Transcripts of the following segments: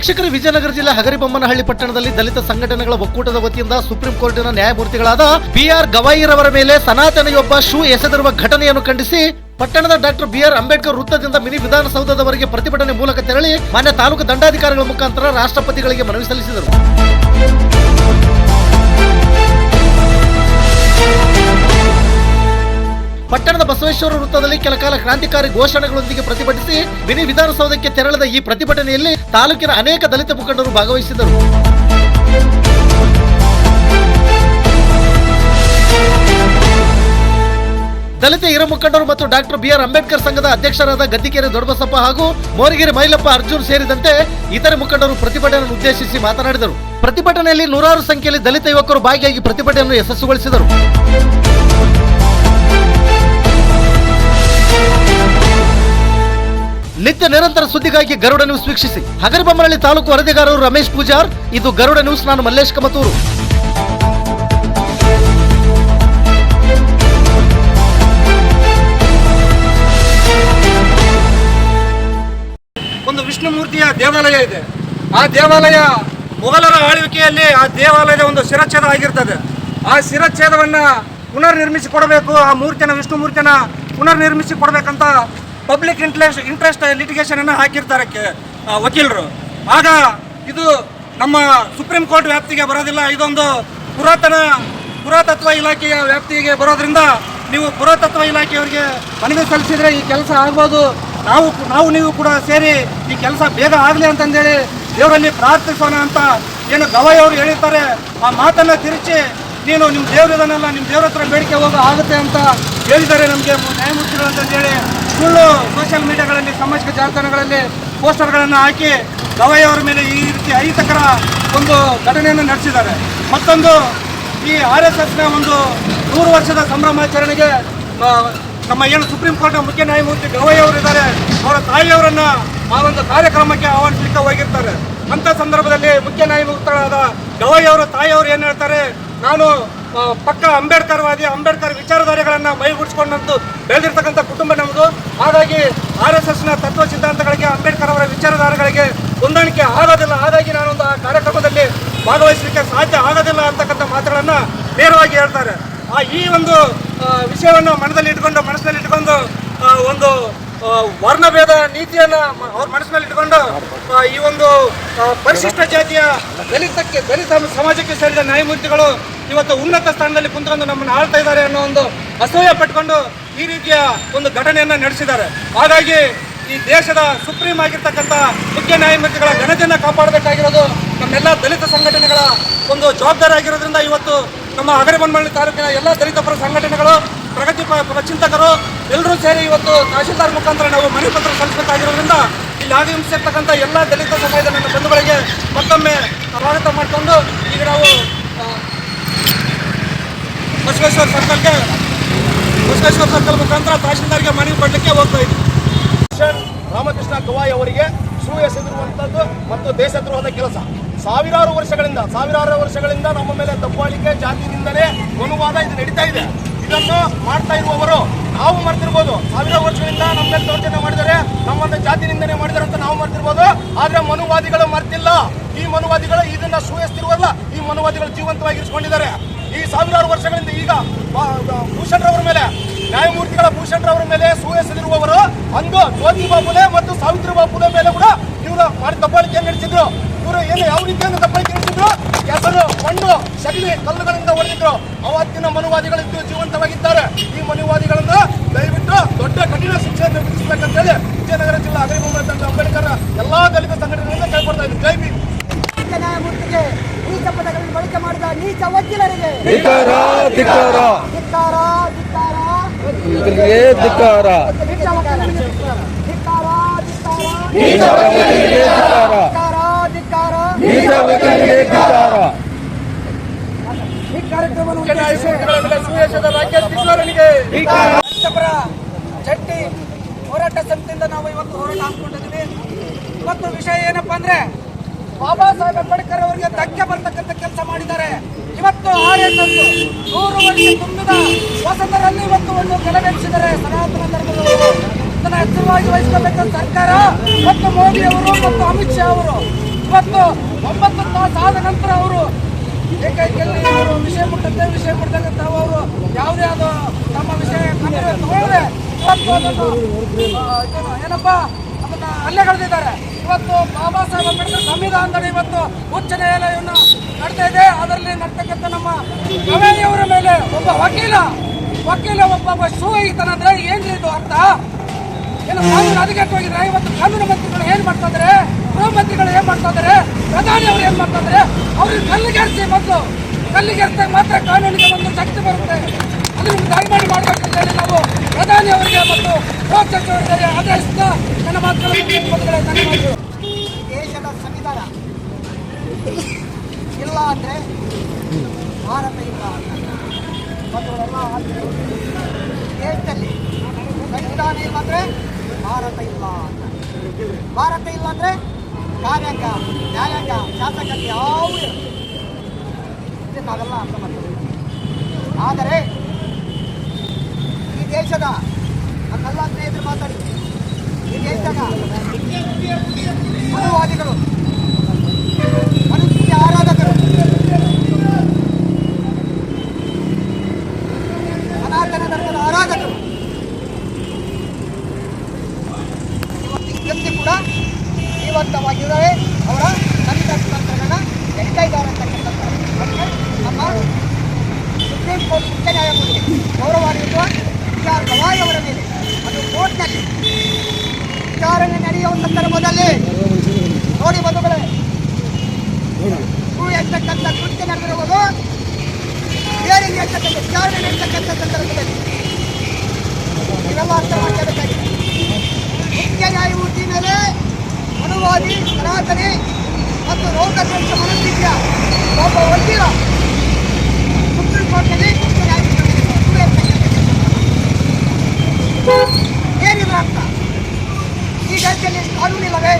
ವೀಕ್ಷಕರು ವಿಜಯನಗರ ಜಿಲ್ಲೆ ಹಗರಿಬೊಮ್ಮನಹಳ್ಳಿ ಪಟ್ಟಣದಲ್ಲಿ ದಲಿತ ಸಂಘಟನೆಗಳ ಒಕ್ಕೂಟದ ವತಿಯಿಂದ ಸುಪ್ರೀಂ ಕೋರ್ಟಿನ ನ್ಯಾಯಮೂರ್ತಿಗಳಾದ ಬಿಆರ್ ಗವಾಯಿರವರ ಮೇಲೆ ಸನಾತನಿಯೊಬ್ಬ ಶೂ ಎಸೆದಿರುವ ಘಟನೆಯನ್ನು ಖಂಡಿಸಿ ಪಟ್ಟಣದ ಡಾಕ್ಟರ್ ಬಿಆರ್ ಅಂಬೇಡ್ಕರ್ ವೃತ್ತದಿಂದ ಮಿನಿ ವಿಧಾನಸೌಧದವರೆಗೆ ಪ್ರತಿಭಟನೆ ಮೂಲಕ ತೆರಳಿ ಮಾನ್ಯ ತಾಲೂಕು ದಂಡಾಧಿಕಾರಿಗಳ ಮುಖಾಂತರ ರಾಷ್ಟ್ರಪತಿಗಳಿಗೆ ಮನವಿ ಸಲ್ಲಿಸಿದರು. ಪಟ್ಟಣದ ಬಸವೇಶ್ವರ ವೃತ್ತದಲ್ಲಿ ಕೆಲಕಾಲ ಕ್ರಾಂತಿಕಾರಿ ಘೋಷಣೆಗಳೊಂದಿಗೆ ಪ್ರತಿಭಟಿಸಿ ಮಿನಿ ವಿಧಾನಸೌಧಕ್ಕೆ ತೆರಳಿದ ಈ ಪ್ರತಿಭಟನೆಯಲ್ಲಿ ತಾಲೂಕಿನ ಅನೇಕ ದಲಿತ ಮುಖಂಡರು ಭಾಗವಹಿಸಿದರು ದಲಿತ ಹಿರ ಮುಖಂಡರು ಮತ್ತು ಡಾಕ್ಟರ್ ಬಿಆರ್ ಅಂಬೇಡ್ಕರ್ ಸಂಘದ ಅಧ್ಯಕ್ಷರಾದ ಗದ್ದಿಕೆರೆ ದೊಡ್ಡಬಸಪ್ಪ ಹಾಗೂ ಮೋರಿಗೆರೆ ಮೈಲಪ್ಪ ಅರ್ಜುನ್ ಸೇರಿದಂತೆ ಇತರೆ ಮುಖಂಡರು ಪ್ರತಿಭಟನೆಯನ್ನು ಉದ್ದೇಶಿಸಿ ಮಾತನಾಡಿದರು. ಪ್ರತಿಭಟನೆಯಲ್ಲಿ ನೂರಾರು ಸಂಖ್ಯೆಯಲ್ಲಿ ದಲಿತ ಯುವಕರು ಭಾಗಿಯಾಗಿ ಪ್ರತಿಭಟನೆಯನ್ನು ಯಶಸ್ವಿಗೊಳಿಸಿದರು. ನಿತ್ಯ ನಿರಂತರ ಸುದ್ದಿಗಾಗಿ ಗರುಡ ನ್ಯೂಸ್ ವೀಕ್ಷಿಸಿ. ಹಗರಿಬೊಮ್ಮನಹಳ್ಳಿ ತಾಲೂಕು ವರದಿಗಾರರು ರಮೇಶ್ ಪೂಜಾರ್, ಇದು ಗರುಡ ನ್ಯೂಸ್ ನಾನು ಮಲ್ಲೇಶ್ ಕಮತೂರು. ಒಂದು ವಿಷ್ಣುಮೂರ್ತಿಯ ದೇವಾಲಯ ಇದೆ. ಆ ದೇವಾಲಯ ಮೊಘಲರ ಆಳ್ವಿಕೆಯಲ್ಲಿ ಆ ದೇವಾಲಯದ ಒಂದು ಶಿರಚ್ಛೇದ ಆಗಿರ್ತದೆ. ಆ ಶಿರಚ್ಛೇದವನ್ನ ಪುನರ್ ನಿರ್ಮಿಸಿ ಕೊಡಬೇಕು ಆ ಮೂರ್ತಿನ ವಿಷ್ಣು ಪುನರ್ ನಿರ್ಮಿಸಿ ಕೊಡಬೇಕಂತ ಪಬ್ಲಿಕ್ ಇಂಟ್ರೆಸ್ಟ್ ಇಂಟ್ರೆಸ್ಟ್ ಲಿಟಿಗೇಷನ್ ಅನ್ನು ಹಾಕಿರ್ತಾರೆ ವಕೀಲರು. ಆಗ ಇದು ನಮ್ಮ ಸುಪ್ರೀಂ ಕೋರ್ಟ್ ವ್ಯಾಪ್ತಿಗೆ ಬರೋದಿಲ್ಲ. ಇದೊಂದು ಪುರಾತನ, ಪುರಾತತ್ವ ಇಲಾಖೆಯ ವ್ಯಾಪ್ತಿಗೆ ಬರೋದ್ರಿಂದ ನೀವು ಪುರಾತತ್ವ ಇಲಾಖೆಯವರಿಗೆ ಮನವಿ ಸಲ್ಲಿಸಿದ್ರೆ ಈ ಕೆಲಸ ಆಗ್ಬೋದು. ನಾವು ನಾವು, ನೀವು ಕೂಡ ಸೇರಿ ಈ ಕೆಲಸ ಬೇಗ ಆಗಲಿ ಅಂತಂದೇಳಿ ದೇವರಲ್ಲಿ ಪ್ರಾರ್ಥಿಸೋಣ ಅಂತ ಏನು ಗವಾಯಿ ಅವರು ಹೇಳಿರ್ತಾರೆ. ಆ ಮಾತನ್ನು ತಿರುಚಿ ನೀನು ನಿಮ್ಮ ದೇವರಿದನ್ನೆಲ್ಲ ನಿಮ್ಮ ದೇವ್ರ ಹತ್ರ ಬೇಡಿಕೆ ಹೋಗೋ ಆಗುತ್ತೆ ಅಂತ ಹೇಳಿದ್ದಾರೆ ನಮಗೆ ನ್ಯಾಯಮೂರ್ತಿಗಳು ಅಂತಂದೇಳಿ. ಸುಳ್ಳು ಸೋಷಿಯಲ್ ಮೀಡಿಯಾಗಳಲ್ಲಿ ಸಾಮಾಜಿಕ ಜಾಲತಾಣಗಳಲ್ಲಿ ಪೋಸ್ಟರ್ಗಳನ್ನು ಹಾಕಿ ಗವಾಯಿ ಅವರ ಮೇಲೆ ಈ ರೀತಿ ಅಹಿತಕರ ಒಂದು ಘಟನೆಯನ್ನು ನಡೆಸಿದ್ದಾರೆ. ಮತ್ತೊಂದು, ಈ ಆರ್ ಎಸ್ ಎಸ್ನ ಒಂದು ನೂರು ವರ್ಷದ ಸಂಭ್ರಮಾಚರಣೆಗೆ ನಮ್ಮ ಏನು ಸುಪ್ರೀಂ ಕೋರ್ಟ್ನ ಮುಖ್ಯ ನ್ಯಾಯಮೂರ್ತಿ ಇದ್ದಾರೆ. ಅವರ ತಾಯಿಯವರನ್ನು ಆ ಒಂದು ಕಾರ್ಯಕ್ರಮಕ್ಕೆ ಆಹ್ವಾನಿಸಲಿಕ್ಕೆ ಹೋಗಿರ್ತಾರೆ. ಅಂತ ಸಂದರ್ಭದಲ್ಲಿ ಮುಖ್ಯ ನ್ಯಾಯಮೂರ್ತಿಗಳಾದ ಗವಾಯಿ ಅವರ ತಾಯಿಯವರು ಏನು ಹೇಳ್ತಾರೆ? ನಾನು ಪಕ್ಕ ಅಂಬೇಡ್ಕರ್ವಾದಿ ಅಂಬೇಡ್ಕರ್ ವಿಚಾರಧಾರೆಗಳನ್ನ ಮೈಗೂಡಿಸ್ಕೊಂಡಂತೂ ಬೆಳೆದಿರ್ತಕ್ಕಂಥ ಕುಟುಂಬ ನಮ್ಮದು ಹಾಗಾಗಿ ಆರ್ ಎಸ್ ಎಸ್ನ ತತ್ವ ಸಿದ್ಧಾಂತಗಳಿಗೆ, ಅಂಬೇಡ್ಕರ್ ಅವರ ವಿಚಾರಧಾರೆಗಳಿಗೆ ಹೊಂದಾಣಿಕೆ ಆಗೋದಿಲ್ಲ. ಹಾಗಾಗಿ ನಾನೊಂದು ಆ ಕಾರ್ಯಕ್ರಮದಲ್ಲಿ ಭಾಗವಹಿಸಲಿಕ್ಕೆ ಸಾಧ್ಯ ಆಗೋದಿಲ್ಲ ಅಂತಕ್ಕಂಥ ಮಾತುಗಳನ್ನು ನೇರವಾಗಿ ಹೇಳ್ತಾರೆ. ಆ, ಈ ಒಂದು ವಿಷಯವನ್ನು ಮನದಲ್ಲಿ ಇಟ್ಕೊಂಡು, ಮನಸ್ಸಿನಲ್ಲಿ ಇಟ್ಕೊಂಡು ಒಂದು ವರ್ಣಭೇದ ನೀತಿಯನ್ನ ಅವ್ರ ಮನಸ್ಸಿನಲ್ಲಿ ಇಟ್ಕೊಂಡು ಈ ಒಂದು ಪರಿಶಿಷ್ಟ ಜಾತಿಯ ದಲಿತಕ್ಕೆ, ದಲಿತ ಸಮಾಜಕ್ಕೆ ಸೇರಿದ ನ್ಯಾಯಮೂರ್ತಿಗಳು ಇವತ್ತು ಉನ್ನತ ಸ್ಥಾನದಲ್ಲಿ ಕುಂತ್ಕೊಂಡು ನಮ್ಮನ್ನು ಆಳ್ತಾ ಇದ್ದಾರೆ ಅನ್ನೋ ಒಂದು ಅಸೂಯೆ ಪಟ್ಕೊಂಡು ಈ ರೀತಿಯ ಒಂದು ಘಟನೆಯನ್ನ ನಡೆಸಿದ್ದಾರೆ. ಹಾಗಾಗಿ ಈ ದೇಶದ ಸುಪ್ರೀಂ ಆಗಿರ್ತಕ್ಕಂಥ ಮುಖ್ಯ ನ್ಯಾಯಮೂರ್ತಿಗಳ ಘನತೆಯನ್ನು ಕಾಪಾಡಬೇಕಾಗಿರೋದು ನಮ್ಮೆಲ್ಲ ದಲಿತ ಸಂಘಟನೆಗಳ ಒಂದು ಜವಾಬ್ದಾರಿ ಆಗಿರೋದ್ರಿಂದ ಇವತ್ತು ನಮ್ಮ ಹಗರಿಬೊಮ್ಮನಹಳ್ಳಿ ತಾಲೂಕಿನ ಎಲ್ಲ ದಲಿತ ಪರ ಸಂಘಟನೆಗಳು, ಪ್ರಗತಿ ಚಿಂತಕರು ಎಲ್ಲರೂ ಸೇರಿ ಇವತ್ತು ತಹಶೀಲ್ದಾರ್ ಮುಖಾಂತರ ನಾವು ಮನೆ ಪತ್ರ ಸಲ್ಲಿಸಬೇಕಾಗಿರೋದ್ರಿಂದ ಇಲ್ಲಿ ಆಗಮಿಸಿರ್ತಕ್ಕಂಥ ಎಲ್ಲ ದಲಿತ ಸಮಾಜದ ನನ್ನ ಬಂಧುಗಳಿಗೆ ಮತ್ತೊಮ್ಮೆ ಸ್ವಾಗತ ಮಾಡಿಕೊಂಡು ಈಗ ನಾವು ಬಸವೇಶ್ವರ ಸರ್ಕಲ್ಗೆ, ಬಸವೇಶ್ವರ ಸರ್ಕಲ್ ಮುಖಾಂತರ ತಹಶೀಲ್ದಾರ್ಗೆ ಮನವಿ ಕೊಡಲಿಕ್ಕೆ ಹೋಗ್ತಾ ಇದ್ದೀವಿ ರಾಮಕೃಷ್ಣ ಗವಾಯಿ ಅವರಿಗೆ ಸೂ ಎಸೆದಿರುವಂತದ್ದು ಮತ್ತು ದೇಶದ್ರೋಹದ ಕೆಲಸ. ಸಾವಿರಾರು ವರ್ಷಗಳಿಂದ ಸಾವಿರಾರು ವರ್ಷಗಳಿಂದ ನಮ್ಮ ಮೇಲೆ ದಬ್ಬಾಳಿಕೆ ಜಾತಿಯಿಂದಲೇ ಅನುವಾದ ಇದು ನಡೀತಾ ಇದೆ. ಇದನ್ನು ಮಾಡ್ತಾ ಇರುವವರು ನಾವು ಮರ್ತಿರ್ಬೋದು ಸಾವಿರ ವರ್ಷಗಳಿಂದ ನಮ್ಮ ಮೇಲೆ ದೌರ್ಜನ್ಯ ಮಾಡಿದರೆ ನಮ್ಮನ್ನ ಜಾತಿ ನಿಂದನೆ ಮಾಡಿದ್ದಾರೆ ಅಂತ ನಾವು ಮರ್ತಿರ್ಬೋದು ಆದ್ರೆ ಮನುವಾದಿಗಳು ಮರ್ತಿಲ್ಲ ಈ ಮನುವಾದಿಗಳು ಇದನ್ನ ಸೂಯಿಸ್ತಿರುವಲ್ಲ, ಈ ಮನುವಾದಿಗಳು ಜೀವಂತವಾಗಿ ಇರಿಸ್ಕೊಂಡಿದ್ದಾರೆ ಈ ಸಾವಿರಾರು ವರ್ಷಗಳಿಂದ ಈಗ ಬಾ- ಬಾ- ರವರ ಮೇಲೆ, ನ್ಯಾಯಮೂರ್ತಿಗಳ ಭೂಷಣ್ರವರ ಮೇಲೆ ಸೂಯಿಸದಿರುವವರು ಅಂದು ಜ್ಯೋತಿಬಾ ಬಾಬುಲೆ ಮತ್ತು ಸಾವಿತ್ರಿ ಫುಲೆ ಮೇಲೆ ಕೂಡ ಇವರು ಮಾಡಿ ದಬ್ಬಾಳಿಕೆ ನಡೆಸಿದ್ರು. ಇವರು ಏನು ಯಾವ ರೀತಿಯಿಂದ ದಬ್ಬಾಳಿಕೆ ನಡೆಸಿದ್ರು? ಹೆಸರು ಮಣ್ಣು, ಶಕ್ತಿ, ಕಲ್ಲುಗಳಿಂದ ಹೊಡೆದಿದ್ರು. ಅವತ್ತಿನ ಮನುವಾದಿಗಳಿದ್ದು ಜೀವಂತವಾಗಿದ್ದಾರೆ. ಈ ಮನುವಾದಿಗಳನ್ನ ವಿಧಿಸಬೇಕಂತೇಳಿ ವಿಜಯನಗರ ಜಿಲ್ಲಾ ಅಗರಿಬೊಮ್ಮೆ ಅಂಬೇಡ್ಕರ್ ಎಲ್ಲಾ ದಲಿತ ಸಂಘಟನೆಗಳಿಂದ ಕೇಳ್ಕೊಡ್ತಾ ಇದ್ದೀವಿ ಜೈ ಭೀಮ್. ನ್ಯಾಯಮೂರ್ತಿಗೆ ನೀಚ ಪದಗಳನ್ನು ಬಳಕೆ ಮಾಡಿದ ನೀಚ ವಕೀಲರಿಗೆ. ಧಿಕ್ಕಾರ ಧಿಕ್ಕಾರ. ಧಿಕ್ಕಾರ ಧಿಕ್ಕಾರ. ಈ ಕಾರ್ಯಕ್ರಮವನ್ನು ನ್ಯಾಯಮೂರ್ತಿಗಳ ಮೇಲೆ ಸೂಯಸದ ರಾಜ್ಯ ಕಿಶೋರನಿಗೆ ಪರ ಜಂಟಿ ಹೋರಾಟ ಸಮಿತಿಯಿಂದ ನಾವು ಇವತ್ತು ಹೋರಾಟ ಹಾಕೊಂಡಿದ್ದೀವಿ ಇವತ್ತು ವಿಷಯ ಏನಪ್ಪಾ ಅಂದ್ರೆ, ಬಾಬಾ ಸಾಹೇಬ್ ಅಂಬೇಡ್ಕರ್ ಅವರಿಗೆ ಧಕ್ಕೆ ಬರ್ತಕ್ಕಂಥ ಕೆಲಸ ಮಾಡಿದ್ದಾರೆ. ಇವತ್ತು ಆರ್ ಎಸ್ ಎಸ್ ನೂರು ವರ್ಷ ತುಂಬಿದ ವಸತರಲ್ಲಿ ಇವತ್ತು ಒಂದು ನೆಲೆವೆಚ್ಚಿದ್ದಾರೆ ಸನಾತನ ಧರ್ಮದವರು ಇದನ್ನ ಎಚ್ಚರವಾಗಿ ವಹಿಸಬೇಕು ಸರ್ಕಾರ ಮತ್ತು ಮೋದಿ ಅವರು ಮತ್ತು ಅಮಿತ್ ಶಾ ಅವರು. ಇವತ್ತು ಒಂಬತ್ತು ತಾಸು ಆದ ನಂತರ ಅವರು ಏಕೈಕಲ್ಲಿ ಅವರು ವಿಷಯ ಮುಟ್ಟಂತೆ ವಿಷಯ ಮುಟ್ಟತಕ್ಕಂಥ ಅವರು ಯಾವುದೇ ಆದ ತಮ್ಮ ವಿಷಯ ತಗೊಳ್ಳದೆ ಇವತ್ತು ಅದನ್ನು ಅಲ್ಲೇ ಕಳೆದಿದ್ದಾರೆ. ಏನಪ್ಪಾ ಇವತ್ತು ಬಾಬಾ ಸಾಹೇಬ್ ಅಂಬೇಡ್ಕರ್ ಇವತ್ತು ಉಚ್ಚ ನ್ಯಾಯಾಲಯವನ್ನು ನಡೆತಾ ಇದೆ. ಅದರಲ್ಲಿ ನಡ್ತಕ್ಕಂಥ ನಮ್ಮ ಗವೇರಿಯವರ ಮೇಲೆ ಒಬ್ಬ ವಕೀಲ ವಕೀಲ ಒಬ್ಬ ಶೂ ಈತನಂದ್ರೆ ಏನ್ರಿ ಇದು ಅರ್ಥ? ಏನು ಕಾನೂನು ಹದಗೆಟ್ಟೋಗಿದ್ರೆ ಇವತ್ತು ಕಾನೂನು ಮಂತ್ರಿಗಳು ಏನ್ ಮಾಡ್ತಾ ಇದ್ರೆ? ಗೃಹ ಮಂತ್ರಿಗಳು ಏನ್ ಮಾಡ್ತಾ ಇದ್ರೆ? ಪ್ರಧಾನಿ ಅವರು ಏನ್ ಮಾಡ್ತಾ ಇದ್ರೆ? ಅವ್ರಿಗೆ ಕಲ್ಲಿಗೆರ್ಸಿ ಮೊದಲು, ಕಲ್ಲಿಗೆರ್ಸಿದಾಗ ಮಾತ್ರ ಕಾನೂನಿಗೆ ಒಂದು ಶಕ್ತಿ ಬರುತ್ತೆ. ಅದನ್ನು ದಯಮಾಡಿ ಮಾಡಬೇಕಂತೇಳಿ ನಾವು ಪ್ರಧಾನಿ ಅವರಿಗೆ ಮತ್ತು ಗೃಹ ಸಚಿವರಿಗೆ ಆದೇಶದ ನನ್ನ ಮಾತುಗಳನ್ನು ದೇಶದ ಸಂವಿಧಾನ ಇಲ್ಲ ಅಂದ್ರೆ ಭಾರತ ಇಲ್ಲ ಆಗಿದೆ. ದೇಶದಲ್ಲಿ ಸಂವಿಧಾನ ಇಲ್ಲ ಅಂದ್ರೆ ಭಾರತ ಇಲ್ಲ ಅಂತ. ಭಾರತ ಇಲ್ಲ ಅಂದ್ರೆ ಕಾರ್ಯಾಂಗ, ನ್ಯಾಯಾಂಗ ಶಾಸಕ ಯಾವ ನಾವೆಲ್ಲ ಅರ್ಥ ಮಾಡ್ತೀವಿ ಆದರೆ ಈ ಕಲ್ಲ ಸ್ನೇಹಿತರು ಮಾತಾಡಿ. ಈ ದೇಶದ ಮನುವಾದಿಗಳು. ಮನುಷ್ಯ ಆರಾಧಕರು. ಸನಾತನ ಧರ್ಮದ ಆರಾಧಕರು. ಇವತ್ತು ಕೂಡ ಜೀವಂತವಾಗಿದ್ದಾರೆ ಅವರ ಸಂವಿಧಾನ ತಂತ್ರಗಳನ್ನ ನಡೀತಾ ಇದ್ದಾರೆ ಸುಪ್ರೀಂ ಕೋರ್ಟ್ ಮುಖ್ಯ ಆರ್ ಗವಾಯ್ ಅವರ ಮೇಲೆ. ಅದು ಕೋರ್ಟ್ನಲ್ಲಿ. ವಿಚಾರಣೆ ನಡೆಯುವ ಸಂದರ್ಭದಲ್ಲಿ ನೋಡಿ ಬಂಧುಗಳೇ ಎಂತಕ್ಕಂಥ ಕೃತ್ಯ ನಡೆದಿರುವುದು ಬೇರೆ ಎಂತಕ್ಕಂಥ ವಿಚಾರಣೆ ನಡೆತಕ್ಕಂಥ ಸಂದರ್ಭದಲ್ಲಿ. ಇವೆಲ್ಲ ಅರ್ಥ ಮಾಡ್ಕೋಬೇಕಾಗಿದೆ. ಮುಖ್ಯ ನ್ಯಾಯಮೂರ್ತಿ ಮೇಲೆ ಅನುವಾದಿ, ಸನಾತನಿ ಮತ್ತು ರೋಗಗ್ರಸ್ತ ಮನಸ್ಥಿತಿಯ ಒಬ್ಬ ವಕೀಲ ಸುಪ್ರೀಂ ಕೋರ್ಟ್ನಲ್ಲಿ ಮುಖ್ಯ ನ್ಯಾಯಮೂರ್ತಿ ಹೂ ಎತ್ತಕ್ಕಂಥ ಏನಿಲ್ಲ ಅರ್ಥ ಈ ದೇಶದಲ್ಲಿ ಕಾನೂನಿಲ್ಲವೇ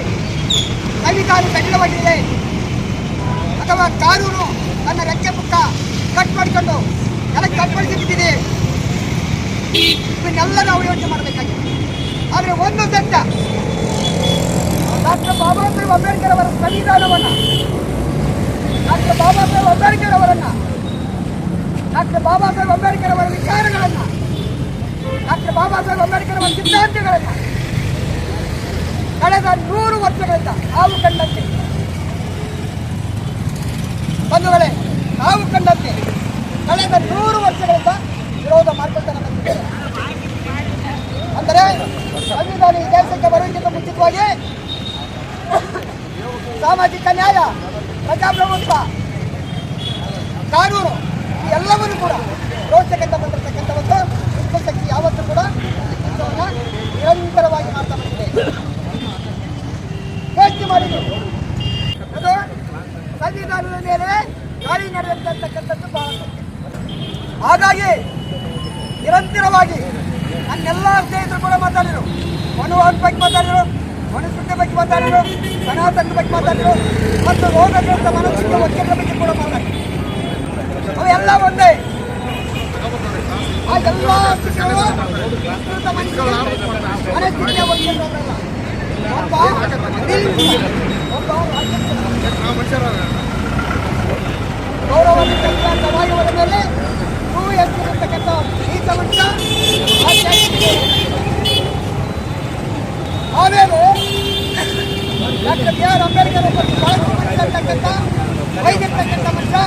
ಸಂವಿಧಾನ ಕಠಿಣವಾಗಿದೆ ಅಥವಾ ಕಾನೂನು ತನ್ನ ರೆಕ್ಕೆ ಪುಕ್ಕ ಕಟ್ ಮಾಡಿಕೊಂಡು ನೆಲಕ್ಕೆ ಕಟ್ಪಡಿಸಿ ಬಿಟ್ಟಿದೆ ಇದನ್ನೆಲ್ಲ ನಾವು ಯೋಚನೆ ಮಾಡಬೇಕಾಗಿದೆ. ಆದರೆ ಒಂದು ಸತ್ಯ, ಡಾಕ್ಟರ್ ಬಾಬಾ ಸಾಹೇಬ್ ಅಂಬೇಡ್ಕರ್ ಅವರ ಸಂವಿಧಾನವನ್ನ, ಡಾಕ್ಟರ್ ಬಾಬಾ ಸಾಹೇಬ್ ಅಂಬೇಡ್ಕರ್ ಅವರನ್ನ, ಡಾಕ್ಟರ್ ಬಾಬಾ ಸಾಹೇಬ್ ಅಂಬೇಡ್ಕರ್ ಅವರ ವಿಚಾರಗಳನ್ನ, ಡಾಕ್ಟರ್ ಬಾಬಾ ಸಾಹೇಬ್ ಅಂಬೇಡ್ಕರ್ ಅವರ ಸಿದ್ಧಾಂತಗಳನ್ನ ಕಳೆದ ನೂರು ವರ್ಷಗಳಿಂದ ನಾವು ಕಂಡಂತೆ. ಬಂಧುಗಳೇ ನಾವು ಕಂಡಂತೆ. ಕಳೆದ ನೂರು ವರ್ಷಗಳಿಂದ ವಿರೋಧ ಬಂದಿದ್ದೇವೆ ಅಂದರೆ ಸಂವಿಧಾನ ಇತಿಹಾಸಕ್ಕೆ ಬರುವುದಕ್ಕಿಂತ ಮುಂಚಿತವಾಗಿ ಸಾಮಾಜಿಕ ನ್ಯಾಯ, ಪ್ರಜಾಪ್ರಭುತ್ವ, ಕಾನೂನು ಎಲ್ಲವನ್ನು ಕೂಡ ವಿರೋಧಿಸತಕ್ಕಂಥ ಬಂದಿರತಕ್ಕಂಥ ಒಂದು ಯಾವತ್ತೂ ಕೂಡ ನಿರಂತರವಾಗಿ ಮಾಡ್ತಾ ಬಂದಿದೆ. ಯೋಚನೆ ಮಾಡಿದ್ರು. ಅದು ಸಂವಿಧಾನದ ಮೇಲೆ ಗಾಳಿ ನಡೆದಿರ್ತಕ್ಕಂಥದ್ದು ಬಹಳ ಹಾಗಾಗಿ ನಿರಂತರವಾಗಿ ನನ್ನೆಲ್ಲ ಸ್ನೇಹಿತರು ಕೂಡ ಮಾತಾಡಿದರು. ಮನುವಾದ ಬಗ್ಗೆ ಮಾತಾಡಿದರು ಮನುಸ್ಮೃತಿ ಬಗ್ಗೆ ಮಾತಾಡಿದರು ಸನಾತನ ಬಗ್ಗೆ ಮಾತಾಡಿದರು, ಮತ್ತು ರೋಗಗ್ರಸ್ತ ಮನಸ್ಸಿನ ವಕೀಲರ ಬಗ್ಗೆ ಕೂಡ ಮಾತಾಡಿದರು. ಅವೆಲ್ಲ ಒಂದೇ. ಆ ಎಲ್ಲ ಗೌರವಾನ್ವಿತ ಮೇಲೆ. ಆ ಜಗತ್ತಿಗೆ ಆಮೇಲೆ ಡಾಕ್ಟರ್ ಬಿ ಆರ್ ಅಂಬೇಡ್ಕರ್ ಒಬ್ಬ ಅಂತಕ್ಕಂಥ ವೈದ್ಯರ್ತಕ್ಕಂಥ ಮನುಷ್ಯ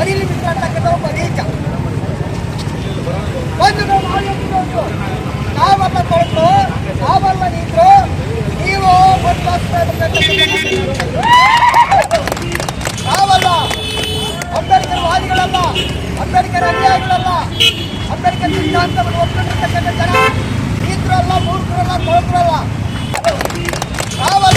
ಅರಿಲಿ ಮಿತ್ರ ಅಂತಕ್ಕಂಥ ಒಬ್ಬ ನೀಚ ಒಂದು ನಾವು ನಾವಲ್ಲ ಕೊಟ್ಟು ನಾವಲ್ಲ ನೀವು ನಾವಲ್ಲ ಅಂಬೇಡ್ಕರ್ ವಾದಿಗಳಲ್ಲ, ಅಂಬೇಡ್ಕರ್ ಅನ್ಯಾಯಗಳಲ್ಲ ಅಂಬೇಡ್ಕರ್ ಸಿದ್ಧಾಂತವನ್ನು ಒಪ್ಪಿಕೊಂಡಿರ್ತಕ್ಕಂಥ ಜನ ಇದ್ರಲ್ಲ ಮೂರ್ಖರಲ್ಲ ನಾವಲ್ಲ